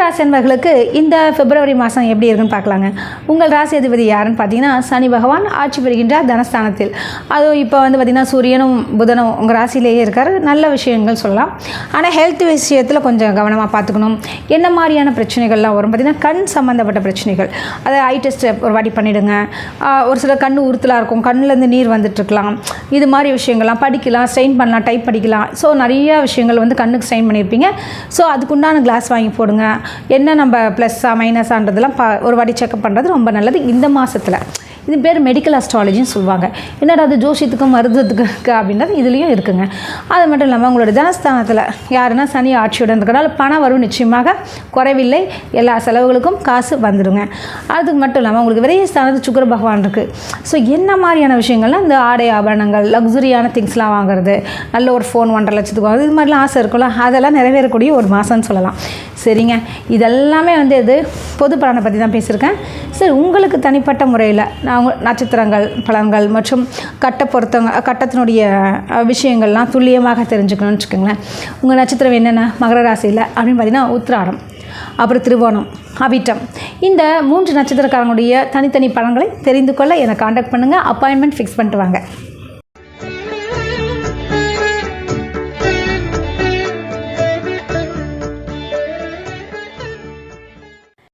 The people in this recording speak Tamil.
மகர ராசி இந்த பிப்ரவரி மாதம் எப்படி இருக்குன்னு பார்க்கலாங்க. உங்கள் ராசி அதிபதி யாருன்னு பார்த்தீங்கன்னா சனி பகவான் ஆட்சி பெறுகின்றார் தனஸ்தானத்தில். அதுவும் இப்போ வந்து பார்த்திங்கன்னா சூரியனும் புதனும் உங்கள் ராசியிலேயே இருக்கார். நல்ல விஷயங்கள் சொல்லலாம். ஆனால் ஹெல்த் விஷயத்தில் கொஞ்சம் கவனமாக பார்த்துக்கணும். என்ன மாதிரியான பிரச்சனைகள்லாம் வரும்? பார்த்திங்கன்னா கண் சம்மந்தப்பட்ட பிரச்சனைகள். அதை ஐ டெஸ்ட் ஒரு வாட்டி பண்ணிவிடுங்க ஒரு சில கண் உறுத்தலாக இருக்கும். கண்ணுலேருந்து நீர் வந்துட்டுருக்கலாம் இது மாதிரி விஷயங்கள்லாம் படிக்கலாம் ஸ்ட்ரெயின் பண்ணலாம் டைப் படிக்கலாம். ஸோ நிறைய விஷயங்கள் வந்து கண்ணுக்கு ஸ்ட்ரெயின் பண்ணியிருப்பீங்க ஸோ அதுக்குண்டான கிளாஸ் வாங்கி போடுங்க. என்ன நம்ம ப்ளஸ்ஸா மைனஸான்றதெல்லாம் பா ஒரு வாட்டி செக்அப் பண்ணுறது ரொம்ப நல்லது. இந்த மாதத்தில் இது பேர் மெடிக்கல் அஸ்ட்ராலஜின்னு சொல்லுவாங்க. என்னடா அது ஜோசியத்துக்கும் மருத்துவத்துக்கு இருக்குது அப்படின்றது இதுலேயும் இருக்குங்க. அது மட்டும் இல்லாமல் உங்களோட தனஸ்தானத்தில் யாருன்னா சனி ஆட்சியுடன் இருக்கிறனால பணம் வரும் நிச்சயமாக குறைவில்லை. எல்லா செலவுகளுக்கும் காசு வந்துடுங்க அதுக்கு மட்டும் இல்லாமல் உங்களுக்கு விரைய ஸ்தானத்து சுக்கர பகவான் இருக்குது ஸோ என்ன மாதிரியான விஷயங்கள்லாம் இந்த ஆடை ஆபரணங்கள் லக்ஸுரியான திங்ஸ்லாம் வாங்குறது நல்ல ஒரு ஃபோன் ஒன்றரை லட்சத்துக்கு வாங்குறது இது மாதிரிலாம் ஆசை இருக்கும்ல அதெல்லாம் நிறைவேறக்கூடிய ஒரு மாதம்னு சொல்லலாம். சரிங்க. இதெல்லாமே வந்து இது பொது பலனை பற்றி தான் பேசியிருக்கேன். சரி உங்களுக்கு தனிப்பட்ட முறையில் நான் உங்கள் நட்சத்திரங்கள் பலன்கள் மற்றும் கட்ட பொருத்தங்க கட்டத்தினுடைய விஷயங்கள்லாம் துல்லியமாக தெரிஞ்சுக்கணும்னு வச்சுக்கோங்களேன். உங்கள் நட்சத்திரம் என்னென்ன? மகர ராசியில் அப்படின்னு பார்த்தீங்கன்னா உத்திராடம் அப்புறம் திருவோணம் அவிட்டம். இந்த மூன்று நட்சத்திரக்காரங்களுடைய தனித்தனி பலன்களை தெரிந்து கொள்ள என்னை காண்டாக்ட் பண்ணுங்கள் அப்பாயின்மெண்ட் ஃபிக்ஸ் பண்ணிட்டு வாங்க.